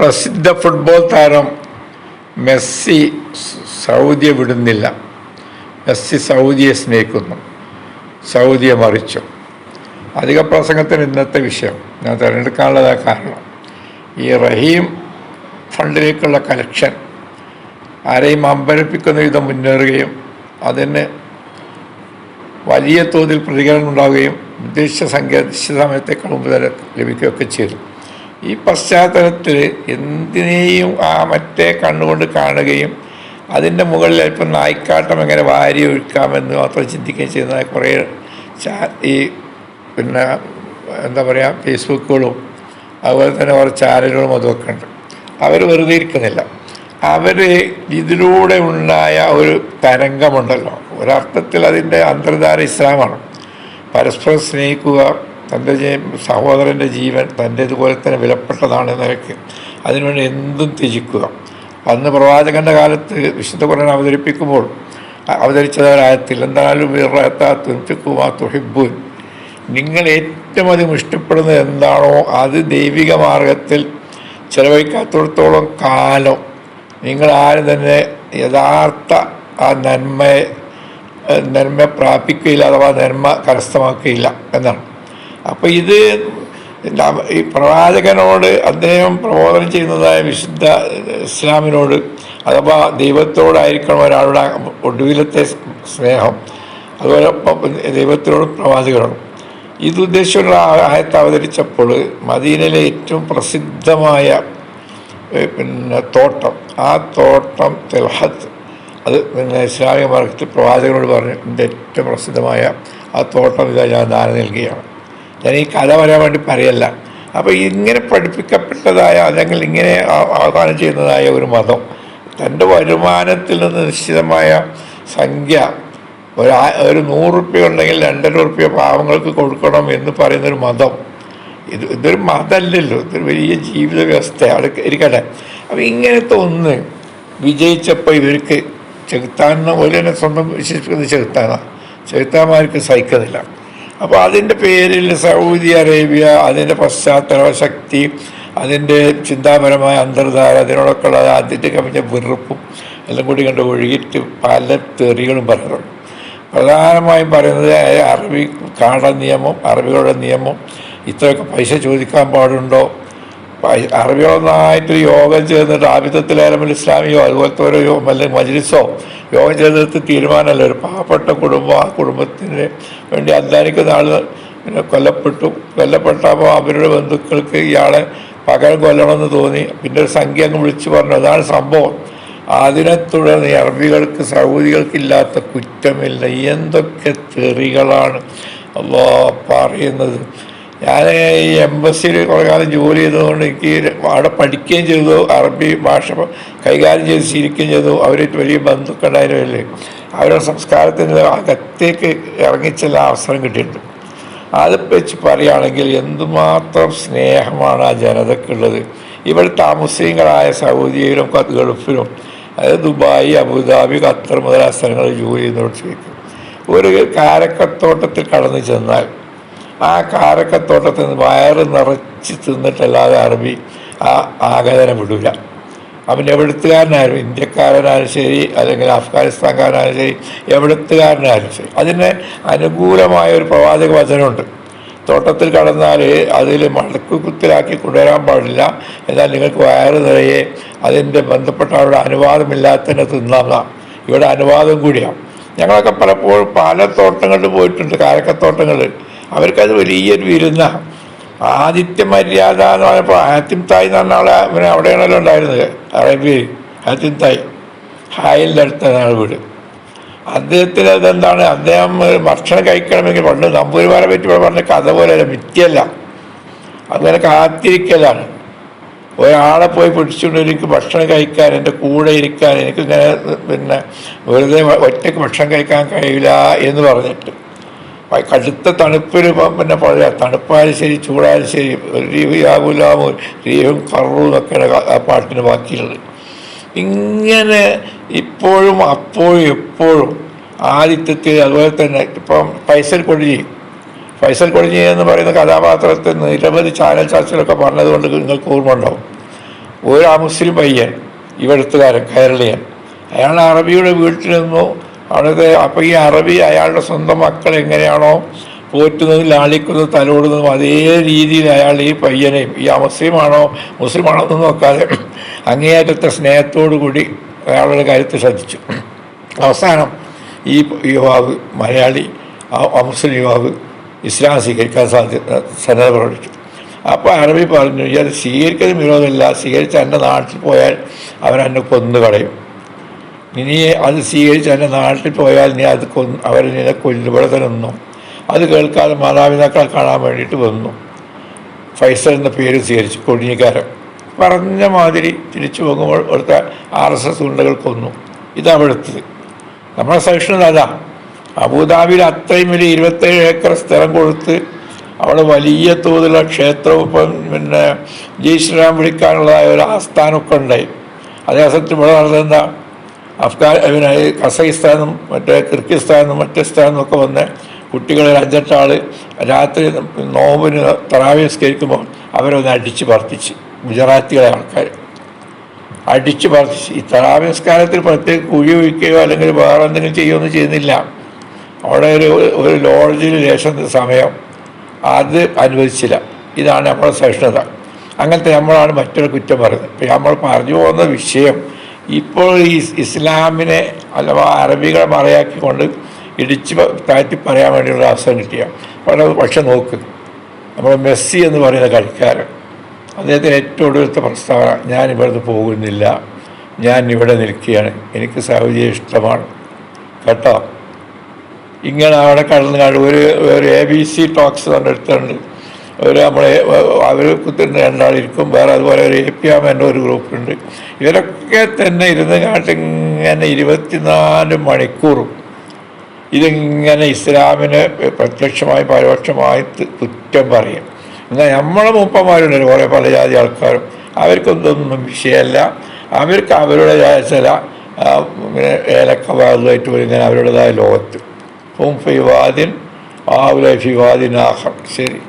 പ്രസിദ്ധ ഫുട്ബോൾ താരം മെസ്സി സൗദിയെ വിടുന്നില്ല. മെസ്സി സൗദിയെ സ്നേഹിക്കുന്നു. സൗദിയെ മറിച്ചു. അധിക പ്രസംഗത്തിന് ഇന്നത്തെ വിഷയം. ഞാൻ തിരഞ്ഞെടുക്കാനുള്ളതാ കാരണം. ഈ റഹീം ഫണ്ടിലേക്കുള്ള കലക്ഷൻ ആരെയും അമ്പരപ്പിക്കുന്ന വിധം മുന്നേറുകയും അതിന് വലിയ തോതിൽ പ്രതികരണം ഉണ്ടാവുകയും ഉദ്ദേശിച്ച സംഖ്യ നിശ്ചിത സമയത്തേക്കാൾ മുമ്പ് ലഭിക്കുകയൊക്കെ ചെയ്തു. ഈ പശ്ചാത്തലത്തിൽ എന്തിനേയും ആ മറ്റേ കണ്ണുകൊണ്ട് കാണുകയും അതിന്റെ മുകളിൽ അല്പം നായ്ക്കാട്ടം എങ്ങനെ വാരി ഒഴുക്കാമെന്ന് മാത്രം ചിന്തിക്കുകയും ചെയ്യുന്ന കുറേ ഈ പിന്നെ എന്താ പറയുക ഫേസ്ബുക്കുകളും അതുപോലെ തന്നെ കുറേ ചാനലുകളും അതുമൊക്കെ ഉണ്ട്. അവർ വെറുതെ ഇരിക്കുന്നില്ല. അവർ ഇതിലൂടെ ഉണ്ടായ ഒരു തരംഗമുണ്ടല്ലോ. ഒരർത്ഥത്തിൽ അതിന്റെ അന്തർധാര ഇസ്ലാമാണ്. പരസ്പരം സ്നേഹിക്കുക തന്റെ സഹോദരന്റെ ജീവൻ തന്റെ ഇതുപോലെ തന്നെ വിലപ്പെട്ടതാണ് നിലയ്ക്ക് അതിനുവേണ്ടി എന്തും ത്യജിക്കുക. അന്ന് പ്രവാചകന്റെ കാലത്ത് വിശുദ്ധ കുറൻ അവതരിപ്പിക്കുമ്പോൾ അവതരിച്ചതായത്തിൽ എന്തായാലും തുൻഫിക്കുമാ തുഹിബു നിങ്ങൾ ഏറ്റവും അധികം ഇഷ്ടപ്പെടുന്നത് എന്താണോ അത് ദൈവിക മാർഗത്തിൽ ചെലവഴിക്കാത്തിടത്തോളം കാലം നിങ്ങൾ ആരും തന്നെ യഥാർത്ഥ ആ നന്മയെ നന്മ പ്രാപിക്കുകയില്ല അഥവാ നന്മ കരസ്ഥമാക്കുകയില്ല എന്നാണ്. അപ്പോൾ ഇത് ഈ പ്രവാചകനോട് അദ്ദേഹം പ്രബോധനം ചെയ്യുന്നതായ വിശുദ്ധ ഇസ്ലാമിനോട് അഥവാ ദൈവത്തോടായിരിക്കണം ഒരാളുടെ ഒടുവിലത്തെ സ്നേഹം. അതുപോലെ ദൈവത്തിനോട് പ്രവാചകനോടും. ഇത് ഉദ്ദേശിച്ചുള്ള ആ- ആയത്ത് അവതരിച്ചപ്പോൾ മദീനയിലെ ഏറ്റവും പ്രസിദ്ധമായ പിന്നെ തോട്ടം. ആ തോട്ടം തെൽഹത്ത്. അത് പിന്നെ ഇസ്ലാമിക മാർഗത്തിൽ പ്രവാചകനോട് പറഞ്ഞു ഏറ്റവും പ്രസിദ്ധമായ ആ തോട്ടം ഇതാ ഞാൻ ദാനം നൽകുകയാണ്. ഞാൻ ഈ കഥ വരാൻ വേണ്ടി പറയല്ല. അപ്പോൾ ഇങ്ങനെ പഠിപ്പിക്കപ്പെട്ടതായ അല്ലെങ്കിൽ ഇങ്ങനെ ആഹ്വാനം ചെയ്യുന്നതായ ഒരു മതം തന്റെ വരുമാനത്തിൽ നിന്ന് നിശ്ചിതമായ സംഖ്യ ഒരു ഒരു നൂറ് റുപ്യ ഉണ്ടെങ്കിൽ രണ്ടര റുപ്യ പാവങ്ങൾക്ക് കൊടുക്കണം എന്ന് പറയുന്ന ഒരു മതം. ഇത് ഇതൊരു മതമല്ലല്ലോ ഇതൊരു വലിയ ജീവിത വ്യവസ്ഥ അവിടെ ഇരിക്കട്ടെ. അപ്പം ഇങ്ങനത്തെ ഒന്ന് വിജയിച്ചപ്പോൾ ഇവർക്ക് ചെകുത്താൻ പോലെ തന്നെ സ്വന്തം വിശേഷിപ്പിക്കുന്നത് ചെകുത്താനാണ് ചെകുത്താന്മാർക്ക് സഹിക്കുന്നില്ല. അപ്പോൾ അതിന്റെ പേരിൽ സൗദി അറേബ്യ അതിന്റെ പശ്ചാത്തല ശക്തി അതിന്റെ ചിന്താപരമായ അന്തർധാര അതിനോടൊക്കെയുള്ള ആദ്യത്തെ കവിഞ്ഞ വെറുപ്പും എല്ലാം കൂടി കണ്ട് ഒഴുകിയിട്ട് പല തെറികളും പറയുന്നുണ്ട്. പ്രധാനമായും പറയുന്നത് അറബി കാട നിയമം അറബികളുടെ നിയമം ഇത്രയൊക്കെ പൈസ ചോദിക്കാൻ പാടുണ്ടോ? അറബികളൊന്നായിട്ട് യോഗം ചേർന്നിട്ട് ആബിദത്തിലായാലും ഇസ്ലാമിയോ അതുപോലത്തെ ഒരു അല്ലെങ്കിൽ മജ്ലിസോ യോഗം ചേർന്നിട്ട് തീരുമാനമല്ല. ഒരു പാവപ്പെട്ട കുടുംബം ആ കുടുംബത്തിന് വേണ്ടി അധ്വാനിക്കുന്ന ആൾ കൊല്ലപ്പെട്ടു. കൊല്ലപ്പെട്ടപ്പോൾ അവരുടെ ബന്ധുക്കൾക്ക് ഇയാളെ പകരം കൊല്ലണമെന്ന് തോന്നി. പിന്നെ ഒരു സംഖ്യ അങ്ങ് വിളിച്ചു പറഞ്ഞു. അതാണ് സംഭവം. അതിനെ തുടർന്ന് അറബികൾക്ക് സൗദികൾക്കില്ലാത്ത കുറ്റമില്ല. എന്തൊക്കെ തെറികളാണ് അല്ലോ പറയുന്നത്. ഞാൻ ഈ എംബസിയിൽ കുറേ കാലം ജോലി ചെയ്തതുകൊണ്ട് എനിക്ക് അവിടെ പഠിക്കുകയും ചെയ്തു. അറബി ഭാഷ കൈകാര്യം ചെയ്ത് ശീലിക്കുകയും ചെയ്തു. അവരായിട്ട് വലിയ ബന്ധുക്കളുണ്ടായിരുന്നില്ലേ അവരുടെ സംസ്കാരത്തിന് അകത്തേക്ക് ഇറങ്ങിച്ചെല്ല അവസരം കിട്ടിയിട്ടുണ്ട്. അത് വെച്ച് പറയുകയാണെങ്കിൽ എന്തുമാത്രം സ്നേഹമാണ് ആ ജനതക്കുള്ളത് ഇവിടെ താമസികളായ സൗദിയിലും ഗൾഫിലും അതായത് ദുബായ് അബുദാബി ഖത്തർ മുതലായ സ്ഥലങ്ങളിൽ ജോലി ചെയ്യുന്നവരോട് ചോദിക്കും. ഒരു കാരക്കത്തോട്ടത്തിൽ കടന്നു ചെന്നാൽ ആ കാരക്കത്തോട്ടത്തിൽ നിന്ന് വയറ് നിറച്ച് തിന്നിട്ടല്ലാതെ അറബി ആ ആഗതനം വിടൂല. അവൻ എവിടുത്തുകാരനായാലും ഇന്ത്യക്കാരനായാലും ശരി അല്ലെങ്കിൽ അഫ്ഗാനിസ്ഥാൻകാരനായാലും ശരി എവിടുത്തുകാരനായാലും ശരി. അതിന് അനുകൂലമായ ഒരു പ്രവാചക വചനമുണ്ട്. തോട്ടത്തിൽ കടന്നാൽ അതിൽ മടക്കു കുത്തിലാക്കി കൊണ്ടുവരാൻ പാടില്ല. എന്നാൽ നിങ്ങൾക്ക് വയറ് നിറയെ അതിന്റെ ബന്ധപ്പെട്ട അവരുടെ അനുവാദമില്ലാത്തതിനെ തിന്നാം ഇവിടെ അനുവാദം കൂടിയാണ്. ഞങ്ങളൊക്കെ പലപ്പോഴും പല തോട്ടങ്ങളിൽ പോയിട്ടുണ്ട് കാരക്കത്തോട്ടങ്ങളിൽ അവർക്കത് വലിയൊരു വിരുന്നാണ് ആദിത്യ മര്യാദ എന്ന് പറഞ്ഞപ്പോൾ ആദ്യം തായ് എന്ന് പറഞ്ഞ ആളെ അവനെ അവിടെയാണല്ലോ ഉണ്ടായിരുന്നത്. അറേബ്യ ആദ്യം തായ്. ഹായലിന്റെ അടുത്താണ് വീട്. അദ്ദേഹത്തിന് അതെന്താണ്? അദ്ദേഹം ഭക്ഷണം കഴിക്കണമെങ്കിൽ പണ്ട് നമ്പൂരിമാരെ പറ്റി പറഞ്ഞ കഥ പോലെ മിത്യല്ല അങ്ങനെ കാത്തിരിക്കലാണ്. ഒരാളെ പോയി പിടിച്ചുകൊണ്ട് എനിക്ക് ഭക്ഷണം കഴിക്കാൻ എന്റെ കൂടെ ഇരിക്കാൻ എനിക്കിങ്ങനെ പിന്നെ വെറുതെ ഒറ്റയ്ക്ക് ഭക്ഷണം കഴിക്കാൻ കഴിയില്ല എന്ന് പറഞ്ഞിട്ട്. കടുത്ത തണുപ്പിൽ പിന്നെ പഴയ തണുപ്പായാലും ശരി ചൂടായാലും ശരി രീവിയാകുലാമോ രീവും കറു എന്നൊക്കെയാണ് ആ പാട്ടിന് ബാക്കിയുള്ളത്. ഇങ്ങനെ ഇപ്പോഴും അപ്പോഴും എപ്പോഴും ആദിത്യത്തിൽ അതുപോലെ തന്നെ ഇപ്പം ഫൈസൽ കൊടിജി ഫൈസൽ കൊടിജി എന്ന് പറയുന്ന കഥാപാത്രത്തിൽ നിരവധി ചാനൽ ചർച്ചകളൊക്കെ പറഞ്ഞതുകൊണ്ട് നിങ്ങൾക്ക് ഓർമ്മ ഉണ്ടാവും. ഒരു മുസ്ലിം പയ്യൻ ഇവിടുത്തുകാരൻ കേരളീയൻ അയാൾ അറബിയുടെ വീട്ടിൽ നിന്നു അവിടുത്തെ അപ്പോൾ ഈ അറബി അയാളുടെ സ്വന്തം മക്കൾ എങ്ങനെയാണോ പോറ്റുന്നതും ലാളിക്കുന്നതും തലോടുന്നതും അതേ രീതിയിൽ അയാൾ ഈ പയ്യനെയും ഈ മുസ്ലിമാണോ മുസ്ലിമാണോ എന്ന് നോക്കാതെ അങ്ങേയറ്റത്തെ സ്നേഹത്തോടു കൂടി അയാളുടെ കാര്യത്തിൽ ശ്രദ്ധിച്ചു. അവസാനം ഈ യുവാവ് മലയാളി മുസ്ലിം യുവാവ് ഇസ്ലാം സ്വീകരിക്കാൻ സാധ്യത സന്നദ്ധ പ്രകടിച്ചു അപ്പോൾ അറബി പറഞ്ഞു ഇയാൾ സ്വീകരിക്കുന്ന വിരോധമില്ല. സ്വീകരിച്ച് എന്റെ നാട്ടിൽ പോയാൽ അവൻ എന്നെ കൊന്നു കളയും ഇനി അത് സ്വീകരിച്ച് എന്റെ നാട്ടിൽ പോയാൽ നീ അത് കൊ അവർ നിന്നെ കൊല്ലുപോലെ തന്നെ നിന്നു. അത് കേൾക്കാതെ മാതാപിതാക്കളെ കാണാൻ വേണ്ടിയിട്ട് വന്നു. ഫൈസൽ എന്ന പേര് സ്വീകരിച്ചു കൊടിഞ്ഞിക്കാരൻ പറഞ്ഞ മാതിരി തിരിച്ചു പോകുമ്പോൾ അവിടുത്തെ ആർ എസ് എസ് ഗുണ്ടകൾ കൊന്നു. ഇതാ അവിടുത്തത് നമ്മളെ സഹിഷ്ണുത അതാ. അബുദാബിയിൽ അത്രയും വലിയ ഇരുപത്തേഴ് ഏക്കർ സ്ഥലം കൊടുത്ത് അവിടെ വലിയ തോതിലുള്ള ക്ഷേത്രവും പിന്നെ ജയ് ശ്രീറാം വിളിക്കാനുള്ളതായ ഒരു ആസ്ഥാനമൊക്കെ ഉണ്ടായി. അതേ സമയത്ത് ഇവിടെ നടന്നെന്താ അഫ്ഗാൻ പിന്നെ ഈ കസഖിസ്ഥാനും മറ്റേ കിർഗിസ്ഥാനും മറ്റേ സ്ഥാനും ഒക്കെ വന്ന് കുട്ടികൾ ഒരു അഞ്ചെട്ടാൾ രാത്രി നോമ്പിന് തറാവിസ്കരിക്കുമ്പോൾ അവരൊന്ന് അടിച്ചു പറത്തിച്ച് ഗുജറാത്തികളെ ആൾക്കാർ അടിച്ച് പറത്തിച്ച് ഈ തറാവിസ്കാരത്തിൽ പ്രത്യേക കുഴി ഒഴിക്കുകയോ അല്ലെങ്കിൽ വേറെ എന്തെങ്കിലും ചെയ്യുകയൊന്നും ചെയ്യുന്നില്ല. അവിടെ ഒരു ഒരു ലോഡ്ജിൽ ലേശം സമയം അത് അനുവദിച്ചില്ല. ഇതാണ് നമ്മുടെ സഹിഷ്ണുത അങ്ങനത്തെ നമ്മളാണ് മറ്റൊരു കുറ്റം പറയുന്നത്. ഇപ്പം നമ്മൾ പറഞ്ഞു പോകുന്ന വിഷയം ഇപ്പോൾ ഈ ഇസ്ലാമിനെ അഥവാ അറബികളെ മറയാക്കിക്കൊണ്ട് ഇടിച്ച് താഴ്ത്തി പറയാൻ വേണ്ടിയുള്ള അവസരം കിട്ടിയ. പക്ഷേ നോക്ക്. നമ്മൾ മെസ്സി എന്ന് പറയുന്ന കളിക്കാരൻ. അദ്ദേഹത്തിന് ഏറ്റവും ഒടുവിലത്തെ പ്രസ്താവന ഞാൻ ഇവിടുന്ന് പോകുന്നില്ല. ഞാൻ ഇവിടെ നിൽക്കുകയാണ്. എനിക്ക് സൗദിയെ ഇഷ്ടമാണ്. കേട്ടോ? ഇങ്ങനെ അവിടെ കടന്നു കാണും ഒരു ഒരു എ ബി സി ടോക്സ് തന്നെ എടുത്തിട്ടുണ്ട് ഒരു നമ്മളെ അവർ തന്നെ രണ്ടാളിരിക്കും. വേറെ അതുപോലെ ഒരു എ പി ആമെന്റെ ഒരു ഗ്രൂപ്പുണ്ട്. ഇവരൊക്കെ തന്നെ ഇരുന്ന് കാട്ട് ഇങ്ങനെ ഇരുപത്തിനാല് മണിക്കൂറും ഇതിങ്ങനെ ഇസ്ലാമിനെ പ്രത്യക്ഷമായി പരോക്ഷമായി കുറ്റം പറയും. എന്നാൽ നമ്മളെ മൂപ്പന്മാരുണ്ടല്ലോ കുറേ പല ജാതി ആൾക്കാരും. അവർക്കൊന്നും വിഷയമല്ല. അവർക്ക് അവരുടേതായ ചില ഏലക്ക ഏലക്കവാദമായിട്ട് ഇങ്ങനെ അവരുടേതായ ലോകത്ത്. ഹും ഫിവാദിൻ ആവുല ഫിവാദിൻ ആഹം. ശരി.